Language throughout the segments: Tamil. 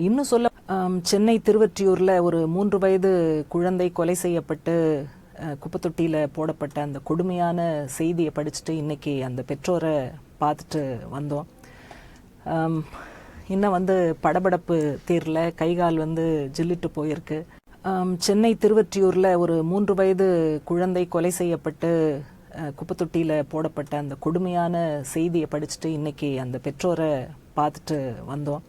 இன்னும் சொல்ல சென்னை திருவற்றியூரில் ஒரு மூன்று வயது குழந்தை கொலை செய்யப்பட்டு அஹ், போடப்பட்ட அந்த கொடுமையான செய்தியை படிச்சுட்டு இன்னைக்கு அந்த பெற்றோரை பார்த்துட்டு வந்தோம். இன்னும் வந்து படபடப்பு தீரல கைகால் வந்து ஜில்லிட்டு போயிருக்கு. சென்னை திருவற்றியூரில் ஒரு மூன்று வயது குழந்தை கொலை செய்யப்பட்டு குப்பத்தொட்டியில் போடப்பட்ட அந்த கொடுமையான செய்தியை படிச்சுட்டு இன்னைக்கு அந்த பெற்றோரை பார்த்துட்டு வந்தோம்.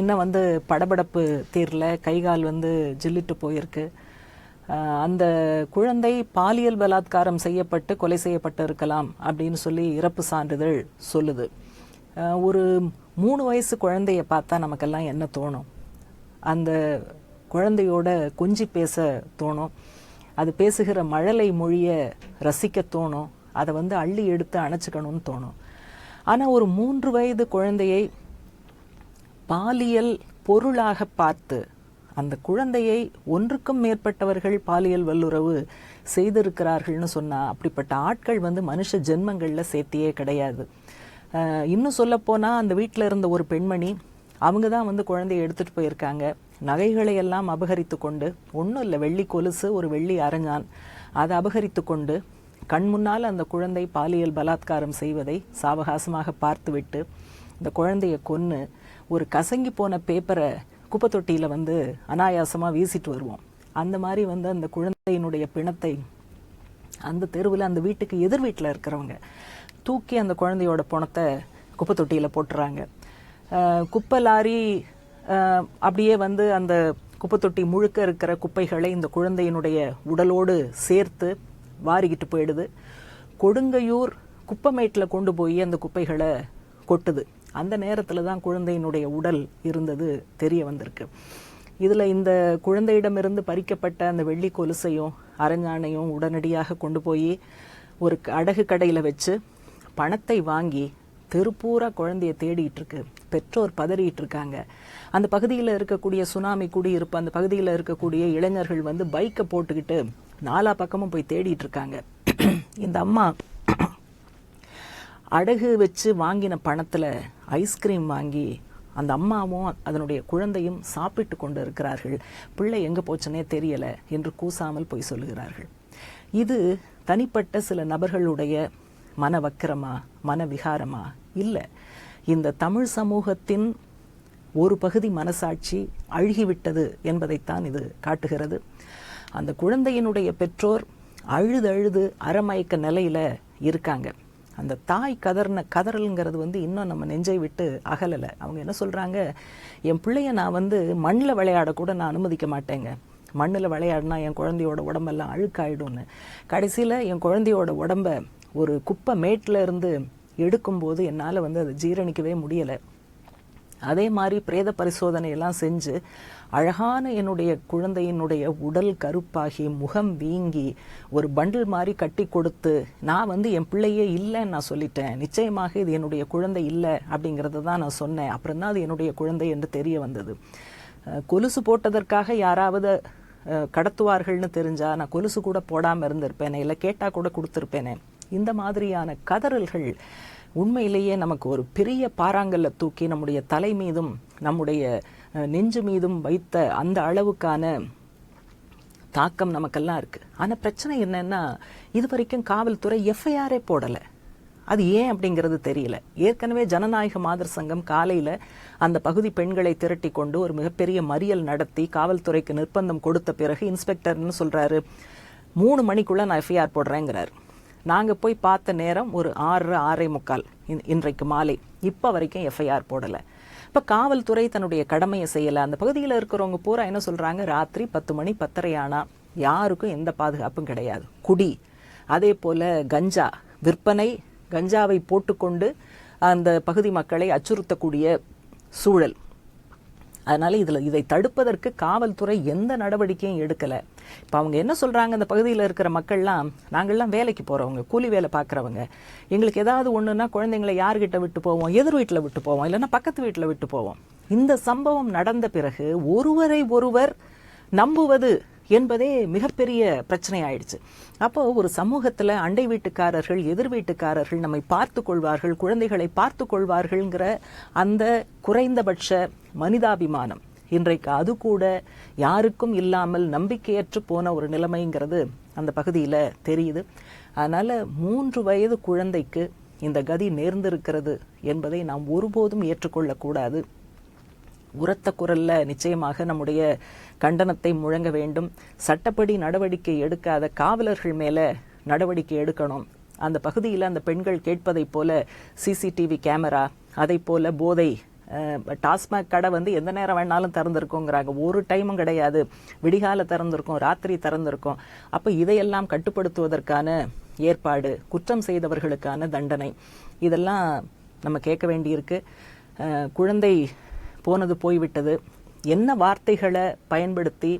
இன்னும் வந்து படபடப்பு தீரல கைகால் வந்து ஜில்லிட்டு போயிருக்கு. அந்த குழந்தை பாலியல் பலாத்காரம் செய்யப்பட்டு கொலை செய்யப்பட்டு இருக்கலாம் அப்படின்னு சொல்லி இறப்பு சான்றிதழ் சொல்லுது. ஒரு மூணு வயசு குழந்தைய பார்த்தா நமக்கெல்லாம் என்ன தோணும்? அந்த குழந்தையோட கொஞ்சி பேச தோணும். அது பேசுகிற மழலை மொழியை ரசிக்க தோணும். அதை வந்து அள்ளி எடுத்து அணைச்சிக்கணும்னு தோணும். ஆனால் ஒரு மூன்று வயது குழந்தையை பாலியல் பொருளாக பார்த்து அந்த குழந்தையை ஒன்றுக்கும் மேற்பட்டவர்கள் பாலியல் வல்லுறவு செய்திருக்கிறார்கள்னு சொன்னால் அப்படிப்பட்ட ஆட்கள் வந்து மனுஷ ஜென்மங்களில் சேர்த்தியே கிடையாது. இன்னும் சொல்லப்போனால் அந்த வீட்டில் இருந்த ஒரு பெண்மணி அவங்க தான் வந்து குழந்தையை எடுத்துகிட்டு போயிருக்காங்க. நகைகளை எல்லாம் அபகரித்து கொண்டு ஒன்றும் இல்லை வெள்ளி கொலுசு ஒரு வெள்ளி அரஞ்சான் அதை அபகரித்து கொண்டு கண் முன்னால் அந்த குழந்தை பாலியல் பலாத்காரம் செய்வதை சாவகாசமாக பார்த்துவிட்டு இந்த குழந்தையை கொன்று ஒரு கசங்கி போன பேப்பரை குப்பை தொட்டியில் வந்து அனாயாசமாக வீசிட்டு வருவோம். அந்த மாதிரி வந்து அந்த குழந்தையினுடைய பிணத்தை அந்த தெருவில் அந்த வீட்டுக்கு எதிர் வீட்டில் இருக்கிறவங்க தூக்கி அந்த குழந்தையோட பணத்தை குப்பை தொட்டியில் போட்டுறாங்க குப்பை லாரி அப்படியே வந்து அந்த குப்பை தொட்டி முழுக்க இருக்கிற குப்பைகளை இந்த குழந்தையினுடைய உடலோடு சேர்த்து வாரிக்கிட்டு போயிடுது. கொடுங்கையூர் குப்பமேட்டில் கொண்டு போய் அந்த குப்பைகளை கொட்டுது. அந்த நேரத்தில் தான் குழந்தையினுடைய உடல் இருந்தது தெரிய வந்திருக்கு. இதில் இந்த குழந்தையிடமிருந்து பறிக்கப்பட்ட அந்த வெள்ளி கொலுசையும் அரஞ்சானையும் உடனடியாக கொண்டு போய் ஒரு அடகு கடையில் வச்சு பணத்தை வாங்கி தெருப்பூரா குழந்தைய தேடிட்டு இருக்கு. பெற்றோர் பதறிட்டு இருக்காங்க. அந்த பகுதியில் இருக்கக்கூடிய சுனாமி குடியிருப்பு அந்த பகுதியில் இருக்கக்கூடிய இளைஞர்கள் வந்து பைக்கை போட்டுக்கிட்டு நாலா பக்கமும் போய் தேடிட்டு இருக்காங்க. இந்த அம்மா அடகு வச்சு வாங்கின பணத்தில் ஐஸ்கிரீம் வாங்கி அந்த அம்மாவும் அதனுடைய குழந்தையும் சாப்பிட்டு கொண்டு இருக்கிறார்கள். பிள்ளை எங்கே போச்சுனே தெரியலை என்று கூசாமல் போய் சொல்லுகிறார்கள். இது தனிப்பட்ட சில நபர்களுடைய மன வக்கிரமா மன விகாரமா? இல்லை. இந்த தமிழ் சமூகத்தின் ஒரு பகுதி மனசாட்சி அழுகிவிட்டது என்பதைத்தான் இது காட்டுகிறது. அந்த குழந்தையினுடைய பெற்றோர் அழுது அழுது அறமயக்க நிலையில் இருக்காங்க. அந்த தாய் கதறின கதறல்ங்கிறது வந்து இன்னும் நம்ம நெஞ்சை விட்டு அகலலை. அவங்க என்ன சொல்கிறாங்க என் பிள்ளைய நான் வந்து மண்ணில் விளையாடக்கூட நான் அனுமதிக்க மாட்டேங்க. மண்ணில் விளையாடினா என் குழந்தையோட உடம்பெல்லாம் அழுக்காயிடும்னு. கடைசியில் என் குழந்தையோட உடம்ப ஒரு குப்பை மேட்டில் இருந்து எடுக்கும்போது என்னால் வந்து அதை ஜீரணிக்கவே முடியலை. அதே மாதிரி பிரேத பரிசோதனையெல்லாம் செஞ்சு அழகான என்னுடைய குழந்தையினுடைய உடல் கருப்பாகி முகம் வீங்கி ஒரு பண்டில் மாதிரி கட்டி கொடுத்து நான் வந்து என் பிள்ளையே இல்லைன்னு நான் சொல்லிட்டேன். நிச்சயமாக இது என்னுடைய குழந்தை இல்லை அப்படிங்கிறத தான் நான் சொன்னேன். அப்புறம் தான் அது என்னுடைய குழந்தை என்று தெரிய வந்தது. கொலுசு போட்டதற்காக யாராவது கடத்துவார்கள்னு தெரிஞ்சா நான் கொலுசு கூட போடாமல் இருந்திருப்பேனே. இல்லை கேட்டால் கூட கொடுத்துருப்பேனே. இந்த மாதிரியான கதறல்கள் உண்மையிலேயே நமக்கு ஒரு பெரிய பாறாங்கல்ல தூக்கி நம்முடைய தலை மீதும் நம்முடைய நெஞ்சு மீதும் வைத்த அந்த அளவுக்கான தாக்கம் நமக்கெல்லாம் இருக்குது ஆனால் பிரச்சனை என்னன்னா இது வரைக்கும் காவல்துறை எஃப்ஐஆரே போடலை. அது ஏன் அப்படிங்கிறது தெரியல. ஏற்கனவே ஜனநாயக மாதர் சங்கம் காலையில் அந்த பகுதி பெண்களை திரட்டி கொண்டு ஒரு மிகப்பெரிய மறியல் நடத்தி காவல்துறைக்கு நிர்பந்தம் கொடுத்த பிறகு இன்ஸ்பெக்டர்னு சொல்கிறாரு மூணு மணிக்குள்ளே நான் எஃப்ஐஆர் போடுறேங்கிறார். நாங்கள் போய் பார்த்த நேரம் ஒரு ஆறு ஆறே முக்கால் இன்றைக்கு மாலை. இப்போ வரைக்கும் எஃப்ஐஆர் போடலை. இப்போ காவல்துறை தன்னுடைய கடமையை செய்யலை. அந்த பகுதியில் இருக்கிறவங்க பூரா என்ன சொல்கிறாங்க ராத்திரி பத்து மணி பத்தரை ஆனால் யாருக்கும் எந்த பாதுகாப்பும் கிடையாது. குடி. அதே போல் கஞ்சா. விற்பனை கஞ்சாவை போட்டுக்கொண்டு அந்த பகுதி மக்களை அச்சுறுத்தக்கூடிய சூழல். அதனால இதில் இதை தடுப்பதற்கு காவல்துறை எந்த நடவடிக்கையும் எடுக்கலை. இப்போ அவங்க என்ன சொல்கிறாங்க அந்த பகுதியில் இருக்கிற மக்கள்லாம் நாங்கள்லாம் வேலைக்கு போகிறவங்க கூலி வேலை பார்க்குறவங்க எங்களுக்கு ஏதாவது ஒன்றுனா குழந்தைங்களை யார்கிட்ட விட்டு போவோம்? எதிர் வீட்டில் விட்டு போவோம். இல்லைன்னா பக்கத்து வீட்டில் விட்டு போவோம். இந்த சம்பவம் நடந்த பிறகு ஒருவரை ஒருவர் நம்புவது என்பதே மிகப்பெரிய பிரச்சனை ஆயிடுச்சு அப்போ ஒரு சமூகத்துல அண்டை வீட்டுக்காரர்கள் எதிர் வீட்டுக்காரர்கள் நம்மை பார்த்து கொள்வார்கள் குழந்தைகளை பார்த்து கொள்வார்கள்ங்கிற அந்த குறைந்தபட்ச மனிதாபிமானம் இன்றைக்கு அது கூட யாருக்கும் இல்லாமல் நம்பிக்கையற்று போன ஒரு நிலைமைங்கிறது அந்த பகுதியில் தெரியுது. அதனால் மூன்று வயது குழந்தைக்கு இந்த கதி நேர்ந்திருக்கிறது என்பதை நாம் ஒருபோதும் ஏற்றுக்கொள்ளக்கூடாது உரத்த குரல்ல நிச்சயமாக நம்முடைய கண்டனத்தை முழங்க வேண்டும். சட்டப்படி நடவடிக்கை எடுக்காத காவலர்கள் மேல நடவடிக்கை எடுக்கணும். அந்த பகுதியில் அந்த பெண்கள் கேட்பதைப் போல சிசிடிவி கேமரா அதை போல போதை டாஸ்மாக் கடை வந்து எந்த நேரம் வேணாலும் திறந்திருக்கோங்கிறாங்க. ஒரு டைமும் கிடையாது. விடிகால திறந்திருக்கும் ராத்திரி திறந்திருக்கும். அப்போ இதையெல்லாம் கட்டுப்படுத்துவதற்கான ஏற்பாடு குற்றம் செய்தவர்களுக்கான தண்டனை. இதெல்லாம் நம்ம கேட்க வேண்டியிருக்கு. குழந்தை போனது போய்விட்டது. என்ன வார்த்தைகளை பயன்படுத்தி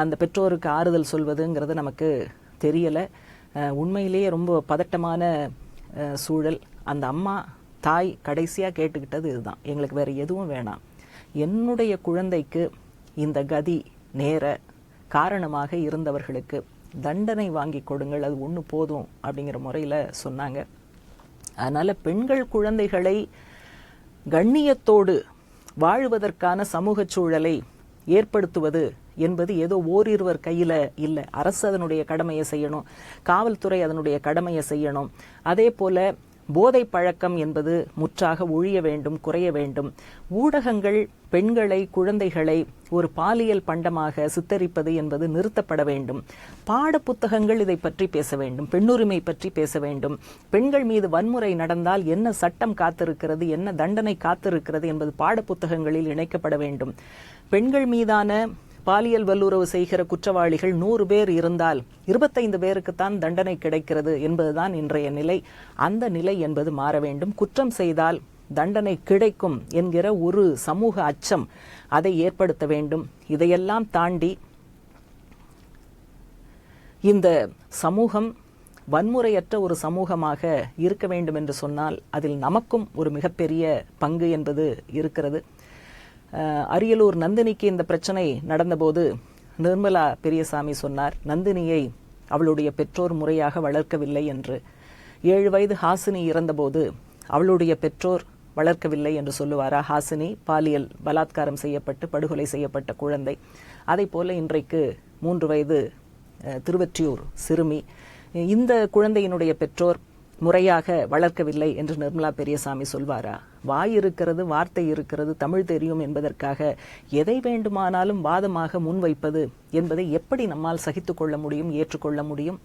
அந்த பெற்றோருக்கு ஆறுதல் சொல்வதுங்கிறது நமக்கு தெரியலை. உண்மையிலேயே ரொம்ப பதட்டமான சூழல். அந்த அம்மா தாய் கடைசியாக கேட்டுக்கிட்டது இதுதான். எங்களுக்கு வேறு எதுவும் வேணாம். என்னுடைய குழந்தைக்கு இந்த கதி நேர காரணமாக இருந்தவர்களுக்கு தண்டனை வாங்கி கொடுங்கள் அது ஒன்று போதும் அப்படிங்கிற முறையில் சொன்னாங்க. அதனால் பெண்கள் குழந்தைகளை கண்ணியத்தோடு வாழ்வதற்கான சமூக சூழலை ஏற்படுத்துவது என்பது ஏதோ ஓரிருவர் கையில் இல்லை. அரசு அதனுடைய கடமையை செய்யணும். காவல்துறை அதனுடைய கடமையை செய்யணும். அதே போல போதை பழக்கம் என்பது முற்றாக ஒழிய வேண்டும் குறைய வேண்டும். ஊடகங்கள் பெண்களை குழந்தைகளை ஒரு பாலியல் பண்டமாக சித்தரிப்பது என்பது நிறுத்தப்பட வேண்டும். பாட புத்தகங்கள் இதை பற்றி பேச வேண்டும் பெண்ணுரிமை பற்றி பேச வேண்டும். பெண்கள் மீது வன்முறை நடந்தால் என்ன சட்டம் காத்திருக்கிறது என்ன தண்டனை காத்திருக்கிறது என்பது பாட புத்தகங்களில் இணைக்கப்பட வேண்டும். பெண்கள் மீதான பாலியல் வல்லுறவு செய்கிற குற்றவாளிகள் நூறு பேர் இருந்தால் இருபத்தைந்து பேருக்குத்தான் தண்டனை கிடைக்கிறது என்பதுதான் இன்றைய நிலை. அந்த நிலை என்பது மாற வேண்டும். குற்றம் செய்தால் தண்டனை கிடைக்கும் என்கிற ஒரு சமூக அச்சம் அதை ஏற்படுத்த வேண்டும். இதையெல்லாம் தாண்டி இந்த சமூகம் வன்முறையற்ற ஒரு சமூகமாக இருக்க வேண்டும் என்று சொன்னால் அதில் நமக்கும் ஒரு மிகப்பெரிய பங்கு என்பது இருக்கிறது. அரியலூர் நந்தினிக்கு இந்த பிரச்சனை நடந்தபோது நிர்மலா பெரியசாமி சொன்னார் நந்தினியை அவளுடைய பெற்றோர் முறையாக வளர்க்கவில்லை என்று. ஏழு வயது ஹாசினி இறந்தபோது அவளுடைய பெற்றோர் வளர்க்கவில்லை என்று சொல்லுவாரா? ஹாசினி பாலியல் பலாத்காரம் செய்யப்பட்டு படுகொலை செய்யப்பட்ட குழந்தை. அதை போல இன்றைக்கு மூன்று வயது திருவற்றியூர் சிறுமி. இந்த குழந்தையினுடைய பெற்றோர் முறையாக வளர்க்கவில்லை என்று நிர்மலா பெரியசாமி சொல்வாரா? வாய் இருக்கிறது வார்த்தை இருக்கிறது தமிழ் தெரியும் என்பதற்காக எதை வேண்டுமானாலும் வாதமாக முன்வைப்பது என்பதை எப்படி நம்மால் சகித்து கொள்ள முடியும் ஏற்றுக்கொள்ள முடியும்?